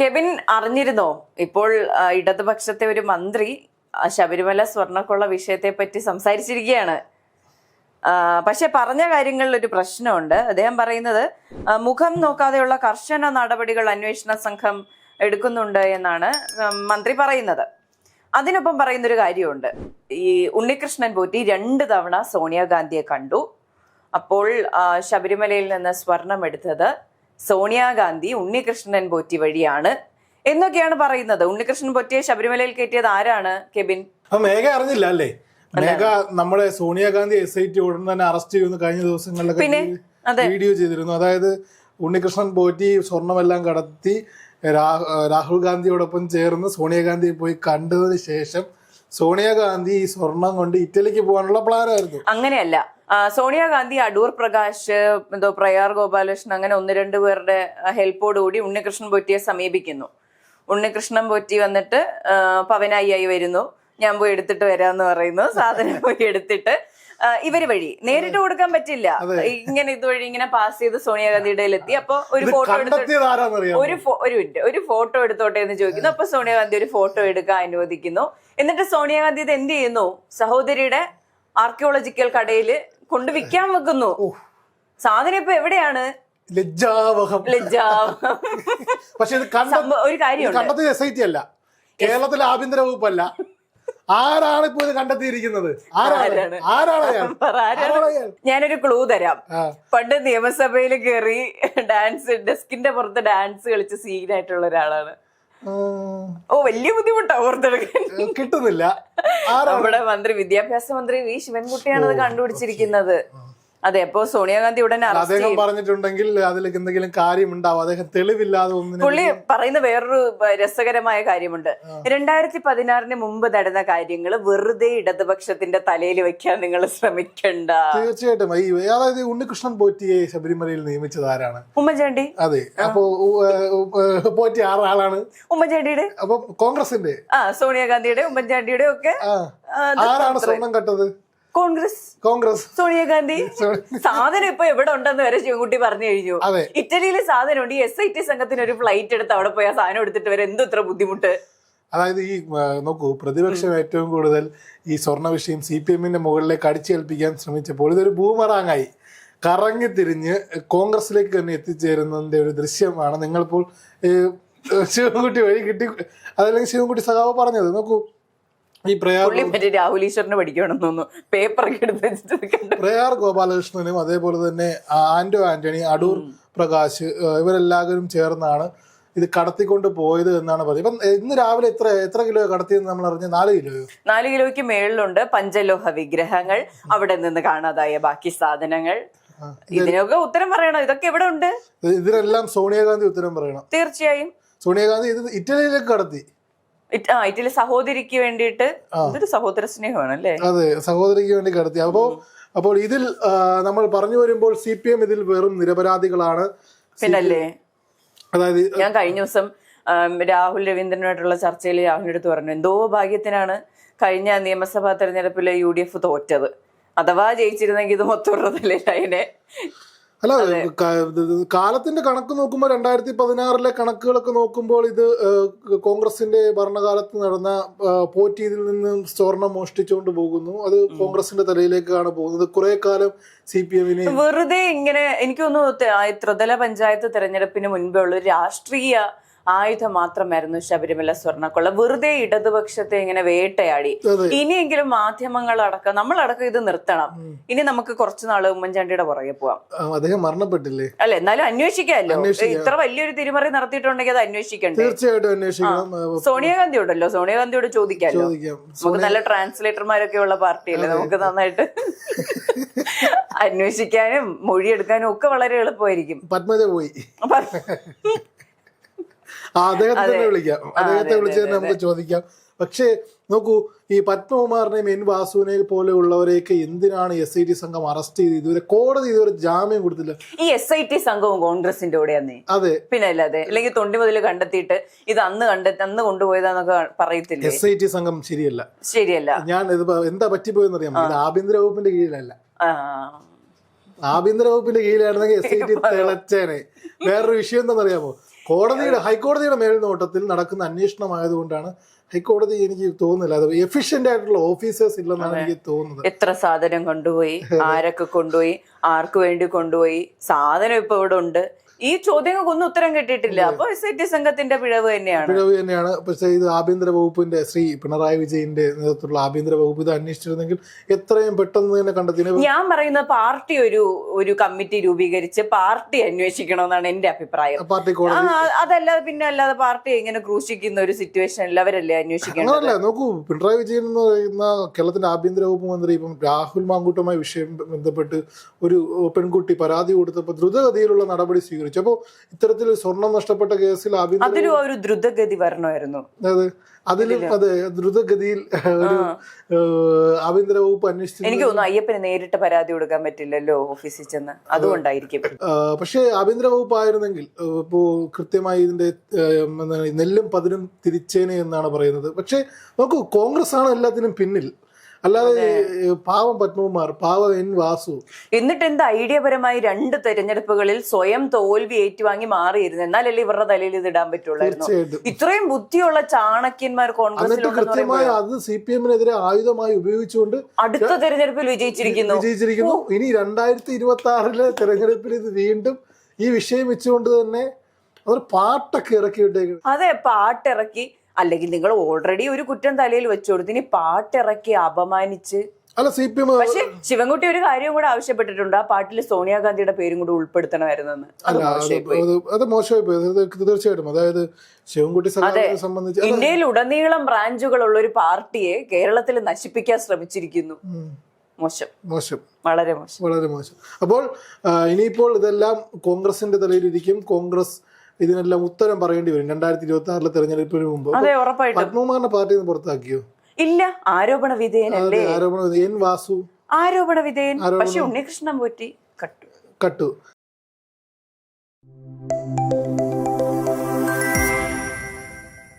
Kevin അറിഞ്ഞിരുന്നോ? ഇപ്പോൾ ഇടതുപക്ഷത്തെ ഒരു മന്ത്രി ശബരിമല സ്വർണക്കൊള്ള വിഷയത്തെ പറ്റി സംസാരിച്ചിരിക്കുകയാണ് പക്ഷെ പറഞ്ഞ കാര്യങ്ങളിൽ ഒരു പ്രശ്നമുണ്ട്. അദ്ദേഹം പറയുന്നത് മുഖം നോക്കാതെയുള്ള കർശന നടപടികൾ അന്വേഷണ സംഘം എടുക്കുന്നുണ്ട് എന്നാണ് മന്ത്രി പറയുന്നത്. അതിനൊപ്പം പറയുന്നൊരു കാര്യമുണ്ട്. ഈ ഉണ്ണികൃഷ്ണൻ പോറ്റി രണ്ട് തവണ സോണിയാഗാന്ധിയെ കണ്ടു. അപ്പോൾ ശബരിമലയിൽ നിന്ന് സ്വർണം എടുത്തത് സോണിയാഗാന്ധി ഉണ്ണികൃഷ്ണൻ പോറ്റി വഴിയാണ്. എന്നൊക്കെയാണ് പറയുന്നത്. ഉണ്ണികൃഷ്ണൻ പോറ്റിയെ ശബരിമലയിൽ കയറ്റിയത് ആരാണ് കെബിൻ? മേഘ അറിഞ്ഞില്ല അല്ലേ? മേഘ നമ്മുടെ സോണിയാഗാന്ധി എസ് ഐ ടി ഉടൻ തന്നെ അറസ്റ്റ് ചെയ്യുന്ന കഴിഞ്ഞ ദിവസങ്ങളിലൊക്കെ വീഡിയോ ചെയ്തിരുന്നു. അതായത് ഉണ്ണികൃഷ്ണൻ പോറ്റി സ്വർണമെല്ലാം കടത്തി രാഹുൽ ഗാന്ധിയോടൊപ്പം ചേർന്ന് സോണിയാഗാന്ധിയെ പോയി കണ്ടതിന് ശേഷം സോണിയാഗാന്ധി ഈ സ്വർണം കൊണ്ട് ഇറ്റലിക്ക് പോകാനുള്ള പ്ലാനായിരുന്നു. അങ്ങനെയല്ല. സോണിയാഗാന്ധി അടൂർ പ്രകാശ് എന്തോ പ്രയാർ ഗോപാലകൃഷ്ണൻ അങ്ങനെ ഒന്ന് രണ്ട് പേരുടെ ഹെൽപ്പോടുകൂടി ഉണ്ണികൃഷ്ണൻ പൊറ്റിയെ സമീപിക്കുന്നു. ഉണ്ണികൃഷ്ണൻ പൊറ്റി വന്നിട്ട് പവനായി ആയി വരുന്നു. ഞാൻ പോയി എടുത്തിട്ട് വരാന്ന് പറയുന്നു. സാധനം പോയി എടുത്തിട്ട് ഇവർ വഴി. നേരിട്ട് കൊടുക്കാൻ പറ്റില്ല. ഇങ്ങനെ ഇതുവഴി ഇങ്ങനെ പാസ് ചെയ്ത് സോണിയാഗാന്ധിയുടെ എത്തി. അപ്പൊ ഒരു ഫോട്ടോ ഒരു ഒരു മിനിറ്റ് ഒരു ഫോട്ടോ എടുത്തോട്ടെ എന്ന് ചോദിക്കുന്നു. അപ്പൊ സോണിയാഗാന്ധി ഒരു ഫോട്ടോ എടുക്കാൻ അനുവദിക്കുന്നു. എന്നിട്ട് സോണിയാഗാന്ധി ഇത് എന്ത് ചെയ്യുന്നു? സഹോദരിയുടെ ആർക്കിയോളജിക്കൽ കടയിൽ കൊണ്ട് വിൽക്കാൻ വെക്കുന്നു. സാധനം ഇപ്പൊ എവിടെയാണ്? ലജ്ജാവഹം. ലജ്ജാവഹം. പക്ഷെ ഇത് കണ്ട ഒരു കാര്യമുണ്ട്. കണ്ടത് എസ് ഐ ടി അല്ല. കേരളത്തിലെ ആഭ്യന്തര വകുപ്പല്ല. ആരാണ് ഇപ്പൊ ഇത് കണ്ടെത്തിയിരിക്കുന്നത്? ആരാണ്? ആരാണ്? ഞാനൊരു ക്ലൂ തരാം. പണ്ട് നിയമസഭയിൽ കയറി ഡാൻസ് ഡെസ്കിന്റെ പുറത്ത് ഡാൻസ് കളിച്ച് സീനായിട്ടുള്ള ഒരാളാണ്. ഓ വലിയ ബുദ്ധിമുട്ടാ ഓർത്തെടുക്കാൻ. കിട്ടുന്നില്ല. നമ്മുടെ മന്ത്രി വിദ്യാഭ്യാസ മന്ത്രി വി. ശിവൻകുട്ടിയാണ് അത് കണ്ടുപിടിച്ചിരിക്കുന്നത്. അതെ അപ്പോ സോണിയാഗാന്ധി ഉടനെ അദ്ദേഹം പറഞ്ഞിട്ടുണ്ടെങ്കിൽ അതിലേക്ക് എന്തെങ്കിലും കാര്യമുണ്ടാവും അദ്ദേഹം തെളിവില്ലാതെ ഒന്നും പുള്ളി പറയുന്ന വേറൊരു രസകരമായ കാര്യമുണ്ട്. രണ്ടായിരത്തി പതിനാറിന് മുമ്പ് നടന്ന കാര്യങ്ങൾ വെറുതെ ഇടതുപക്ഷത്തിന്റെ തലയിൽ വെക്കാൻ നിങ്ങൾ ശ്രമിക്കണ്ട. തീർച്ചയായിട്ടും. ഈ അതായത് ഉണ്ണികൃഷ്ണൻ പോറ്റിയെ ശബരിമലയിൽ നിയമിച്ചത് ആരാണ്? ഉമ്മൻചാണ്ടി. അതെ. അപ്പോ പോറ്റി ആറാളാണ്. ഉമ്മൻചാണ്ടിയുടെ? അപ്പൊ കോൺഗ്രസിന്റെ? ആ സോണിയാഗാന്ധിയുടെ ഉമ്മൻചാണ്ടിയുടെ ഒക്കെ ആരാണ് സ്വർണം കട്ടത്? കോൺഗ്രസ്. കോൺഗ്രസ്. സോണിയാഗാന്ധി. സാധനം ഇപ്പൊ എവിടെ ഉണ്ടെന്ന് വരെ ശിവൻകുട്ടി പറഞ്ഞു കഴിഞ്ഞു. ഇറ്റലിയിലെ സാധനം ഉണ്ട് ഈ എസ് ഐ ടി സംഘത്തിന് ഒരു ഫ്ലൈറ്റ് എടുത്ത് അവിടെ പോയി ആ സാധനം എടുത്തിട്ട് വരെ എന്ത് ഇത്ര ബുദ്ധിമുട്ട്? അതായത് ഈ നോക്കൂ പ്രതിപക്ഷം ഏറ്റവും കൂടുതൽ ഈ സ്വർണ വിഷയം സി പി എമ്മിന്റെ മുകളിലേക്ക് അടിച്ചേൽപ്പിക്കാൻ ശ്രമിച്ചപ്പോൾ ഇതൊരു ബൂമറാങ്ങായി കറങ്ങി തിരിഞ്ഞ് കോൺഗ്രസിലേക്ക് തന്നെ എത്തിച്ചേരുന്നതിന്റെ ഒരു ദൃശ്യമാണ് നിങ്ങളിപ്പോൾ ശിവൻകുട്ടി വഴി കിട്ടി അതല്ലെങ്കിൽ ശിവൻകുട്ടി സഖാവ് പറഞ്ഞത്. നോക്കൂ ഈ പ്രയാർ മറ്റേ രാഹുൽ ഈശ്വറിനെ പഠിക്കണമെന്ന് തോന്നുന്നു. പേപ്പറൊക്കെ എടുത്ത് വെച്ചിട്ട് ഇത് പ്രയാർ ഗോപാലകൃഷ്ണനും അതേപോലെ തന്നെ ആന്റോ ആന്റണി അടൂർ പ്രകാശ് ഇവരെല്ലാവരും ചേർന്നാണ് ഇത് കടത്തിക്കൊണ്ട് പോയത് എന്നാണ് പറയുന്നത്. ഇപ്പം ഇന്ന് രാവിലെ എത്ര എത്ര കിലോ കടത്തിയെന്ന് നമ്മൾ അറിഞ്ഞ നാല് കിലോയോ? നാല് കിലോയ്ക്ക് മേളിലുണ്ട് പഞ്ചലോഹ വിഗ്രഹങ്ങൾ. അവിടെ നിന്ന് കാണാതായ ബാക്കി സാധനങ്ങൾ. ഇതിനൊക്കെ ഉത്തരം പറയണം. ഇതൊക്കെ എവിടെ ഉണ്ട്? ഇത് ഇതിനെല്ലാം സോണിയാഗാന്ധി ഉത്തരം പറയണം. തീർച്ചയായും. സോണിയാഗാന്ധി ഇത് ഇറ്റലിയിലേക്ക് കടത്തി. ആ ഇറ്റലി സഹോദരിക്ക് വേണ്ടിയിട്ട് ഇതൊരു സഹോദര സ്നേഹമാണ് അല്ലേ അതെ സഹോദരിക്ക് വേണ്ടി കടത്തി. അപ്പോ അപ്പോൾ ഇതിൽ നമ്മൾ പറഞ്ഞു വരുമ്പോൾ സി പി എം ഇതിൽ വെറും നിരപരാധികളാണ്. പിന്നല്ലേ? അതായത് ഞാൻ കഴിഞ്ഞ ദിവസം രാഹുൽ രവീന്ദ്രനുമായിട്ടുള്ള ചർച്ചയിൽ രാഹുലിന്റെ അടുത്ത് പറഞ്ഞു എന്തോ ഭാഗ്യത്തിനാണ് കഴിഞ്ഞ നിയമസഭാ തെരഞ്ഞെടുപ്പിൽ യു ഡി എഫ് തോറ്റത്. അഥവാ ജയിച്ചിരുന്നെങ്കിൽ ഇത് മൊത്തം അതിനെ. അല്ല കാലത്തിന്റെ കണക്ക് നോക്കുമ്പോൾ രണ്ടായിരത്തി പതിനാറിലെ കണക്കുകളൊക്കെ നോക്കുമ്പോൾ ഇത് കോൺഗ്രസിന്റെ ഭരണകാലത്ത് നടന്ന ആ, പോറ്റി ഇതിൽ നിന്നും സ്വർണം മോഷ്ടിച്ചുകൊണ്ട് പോകുന്നു. അത് കോൺഗ്രസിന്റെ തലയിലേക്കാണ് പോകുന്നത്. കുറെ കാലം സി പി എമ്മിനെ വെറുതെ ഇങ്ങനെ എനിക്ക് തോന്നുന്നു ത- ത്രിതല പഞ്ചായത്ത് തെരഞ്ഞെടുപ്പിന് മുൻപേ ഉള്ള രാഷ്ട്രീയ ആയുധം മാത്രമായിരുന്നു ശബരിമല സ്വർണക്കൊള്ള. വെറുതെ ഇടതുപക്ഷത്തെ ഇങ്ങനെ വേട്ടയാടി. ഇനിയെങ്കിലും മാധ്യമങ്ങൾ അടക്കം നമ്മളടക്കം ഇത് നിർത്തണം. ഇനി നമുക്ക് കുറച്ചു നാൾ ഉമ്മൻചാണ്ടിയുടെ പുറകെ പോവാം. അദ്ദേഹം മരണപ്പെട്ടില്ലേ? അല്ലെ എന്നാലും അന്വേഷിക്കാമല്ലോ. ഇത്ര വലിയൊരു തിരിമറി നടത്തിയിട്ടുണ്ടെങ്കിൽ അത് അന്വേഷിക്കണ്ടേ? തീർച്ചയായിട്ടും അന്വേഷിക്കണം സോണിയാഗാന്ധി ഉണ്ടല്ലോ സോണിയാഗാന്ധിയോട് ചോദിക്കാമല്ലോ. ചോദിക്കാം. നമുക്ക് നല്ല ട്രാൻസ്ലേറ്റർമാരൊക്കെ ഉള്ള പാർട്ടിയല്ലേ? നമുക്ക് നന്നായിട്ട് അന്വേഷിക്കാനും മൊഴിയെടുക്കാനും ഒക്കെ വളരെ എളുപ്പമായിരിക്കും. പത്മജ പോയി. അദ്ദേഹത്തെ തന്നെ വിളിക്കാം. അദ്ദേഹത്തെ വിളിച്ച് തന്നെ നമുക്ക് ചോദിക്കാം. പക്ഷേ നോക്കൂ ഈ പത്മകുമാറിനെയും എൻ വാസുവിനെ പോലെയുള്ളവരെയൊക്കെ എന്തിനാണ് എസ് ഐ ടി സംഘം അറസ്റ്റ് ചെയ്ത് ഇതുവരെ കോടതി ഇതുവരെ ജാമ്യം കൊടുത്തില്ല? ഈ എസ് ഐ ടി സംഘവും കോൺഗ്രസിന്റെ കൂടെയാന്നേ. അതെ. പിന്നെ അല്ലാതെ അല്ലെങ്കിൽ തൊണ്ടി മുതൽ കണ്ടെത്തിയിട്ട് ഇത് അന്ന് കണ്ടെത്തി അന്ന് കൊണ്ടുപോയതാന്നൊക്കെ പറയത്തില്ല? എസ് ഐ ടി സംഘം ശരിയല്ല. ശരിയല്ല. ഞാൻ ഇത് എന്താ പറ്റിപ്പോയെന്ന് അറിയാം ഇത് ആഭ്യന്തര വകുപ്പിന്റെ കീഴിലല്ല. ആഭ്യന്തര വകുപ്പിന്റെ കീഴിലായിരുന്നെങ്കിൽ എസ് ഐ ടി തിളച്ചേനെ. വേറൊരു വിഷയം എന്താണെന്നറിയാമോ കോടതിയുടെ ഹൈക്കോടതിയുടെ മേൽനോട്ടത്തിൽ നടക്കുന്ന അന്വേഷണമായതുകൊണ്ടാണ് ഹൈക്കോടതി എനിക്ക് തോന്നുന്നില്ല. അത് എഫിഷ്യന്റ് ആയിട്ടുള്ള ഓഫീസേഴ്സ് ഇല്ലെന്നാണ് എനിക്ക് തോന്നുന്നത്. എത്ര സാധനം കൊണ്ടുപോയി? ആരൊക്കെ കൊണ്ടുപോയി? ആർക്ക് വേണ്ടി കൊണ്ടുപോയി? സാധനം ഇപ്പൊ ഇവിടെ ഉണ്ട്. ഈ ചോദ്യങ്ങൾക്കൊന്നും ഉത്തരം കിട്ടിയിട്ടില്ല. അപ്പൊ എസ് ഐ ടി സംഘത്തിന്റെ പിഴവ് തന്നെയാണ്. പിഴവ് തന്നെയാണ്. പക്ഷേ ഇത് ആഭ്യന്തര വകുപ്പിന്റെ ശ്രീ പിണറായി വിജയന്റെ നേതൃത്വത്തിലുള്ള ആഭ്യന്തര വകുപ്പ് ഇത് അന്വേഷിച്ചിരുന്നെങ്കിൽ എത്രയും പെട്ടെന്ന് തന്നെ കണ്ടെത്തിനെ ഞാൻ പറയുന്ന പാർട്ടി ഒരു ഒരു കമ്മിറ്റി രൂപീകരിച്ച് പാർട്ടി അന്വേഷിക്കണമെന്നാണ് എന്റെ അഭിപ്രായം. പാർട്ടി അതല്ലാതെ പിന്നെ അല്ലാതെ പാർട്ടി ഇങ്ങനെ ക്രൂശിക്കുന്ന ഒരു സിറ്റുവേഷനിൽ അവരല്ലേ അന്വേഷിക്കണം നോക്കൂ പിണറായി വിജയൻ എന്ന് പറയുന്ന കേരളത്തിന്റെ ആഭ്യന്തര വകുപ്പ് മന്ത്രി ഇപ്പം രാഹുൽ മാങ്കൂട്ടുമായി വിഷയം ബന്ധപ്പെട്ട് ഒരു പെൺകുട്ടി പരാതി കൊടുത്തപ്പോൾ ദ്രുതഗതിയിലുള്ള നടപടി സ്വീകരിച്ചു. അപ്പോൾ ഇത്തരത്തിൽ സ്വർണം നഷ്ടപ്പെട്ട കേസിൽ അതിലും ഒരു ദ്രുതഗതി വരണമായിരുന്നു. അതെ. അതിലും അതെ ദ്രുതഗതിയിൽ ഒരു ആഭ്യന്തര വകുപ്പ് അന്വേഷിച്ചു എനിക്ക് തോന്നുന്നു അയ്യപ്പന് നേരിട്ട് പരാതി കൊടുക്കാൻ പറ്റില്ലല്ലോ ഓഫീസിൽ ചെന്ന്. അതുകൊണ്ടായിരിക്കും. പക്ഷേ ആഭ്യന്തര വകുപ്പ് ആയിരുന്നെങ്കിൽ ഇപ്പോ കൃത്യമായി ഇതിന്റെ നെല്ലും പതിനും തിരിച്ചേനെ എന്നാണ് പറയുന്നത്. പക്ഷേ നോക്കൂ കോൺഗ്രസ് ആണ് എല്ലാത്തിനും പിന്നിൽ. അല്ലാതെ പാവം പത്മകുമാർ പാവം എൻ വാസു. എന്നിട്ട് എന്ത് ഐഡിയപരമായി രണ്ട് തെരഞ്ഞെടുപ്പുകളിൽ സ്വയം തോൽവി ഏറ്റുവാങ്ങി മാറിയിരുന്നു. എന്നാലല്ലേ ഇവരുടെ തലയിൽ ഇത് ഇടാൻ പറ്റുള്ളൂ ഇത്രയും ബുദ്ധിയുള്ള ചാണക്യന്മാർ കോൺഗ്രസ് കൃത്യമായി അത് സി പി എമ്മിനെതിരെ ആയുധമായി ഉപയോഗിച്ചുകൊണ്ട് അടുത്ത തെരഞ്ഞെടുപ്പിൽ വിജയിച്ചിരിക്കുന്നു. വിജയിച്ചിരിക്കുന്നു. ഇനി രണ്ടായിരത്തി ഇരുപത്തി ആറിലെ തെരഞ്ഞെടുപ്പിൽ ഇത് വീണ്ടും ഈ വിഷയം വെച്ചുകൊണ്ട് തന്നെ അവർ പാട്ടൊക്കെ ഇറക്കി വിട്ടേക്കും അതെ പാട്ടിറക്കി. അല്ലെങ്കിൽ നിങ്ങൾ ഓൾറെഡി ഒരു കുറ്റം തലയിൽ വെച്ചു കൊടുത്തു. ഇനി പാട്ടിറക്കി അപമാനിച്ച്. അല്ല സി പി എം പക്ഷെ ശിവൻകുട്ടി ഒരു കാര്യം കൂടെ ആവശ്യപ്പെട്ടിട്ടുണ്ട്. ആ പാട്ടിൽ സോണിയാഗാന്ധിയുടെ പേരും കൂടെ ഉൾപ്പെടുത്തണമായിരുന്നെന്ന്. അത് അല്ല അത് മോശമായി പോയി. അത് അത് മോശമായി പോയി. തീർച്ചയായിട്ടും. അതായത് ശിവൻകുട്ടി സംബന്ധിച്ച് ഇന്ത്യയിൽ ഉടനീളം ബ്രാഞ്ചുകൾ ഉള്ള ഒരു പാർട്ടിയെ കേരളത്തിൽ നശിപ്പിക്കാൻ ശ്രമിച്ചിരിക്കുന്നു. മോശം. മോശം. വളരെ മോശം. വളരെ മോശം. അപ്പോൾ ഇനിയിപ്പോൾ ഇതെല്ലാം കോൺഗ്രസിന്റെ തലയിലിരിക്കും. കോൺഗ്രസ് ഇതിനെല്ലാം ഉത്തരം പറയേണ്ടി വരും. രണ്ടായിരത്തി ഇരുപത്തി ആറിലെ തെരഞ്ഞെടുപ്പിന് മുമ്പ് ഉറപ്പായിട്ടും. പത്മകുമാറിന്റെ പാർട്ടി നിന്ന് പുറത്താക്കിയോ? ഇല്ല ആരോപണ വിധേയനല്ലേ? ആരോപണ വിധേയൻ. വാസു. ആരോപണ വിധേയൻ. പക്ഷെ ഉണ്ണികൃഷ്ണൻ പോറ്റി കട്ടു. കട്ടു.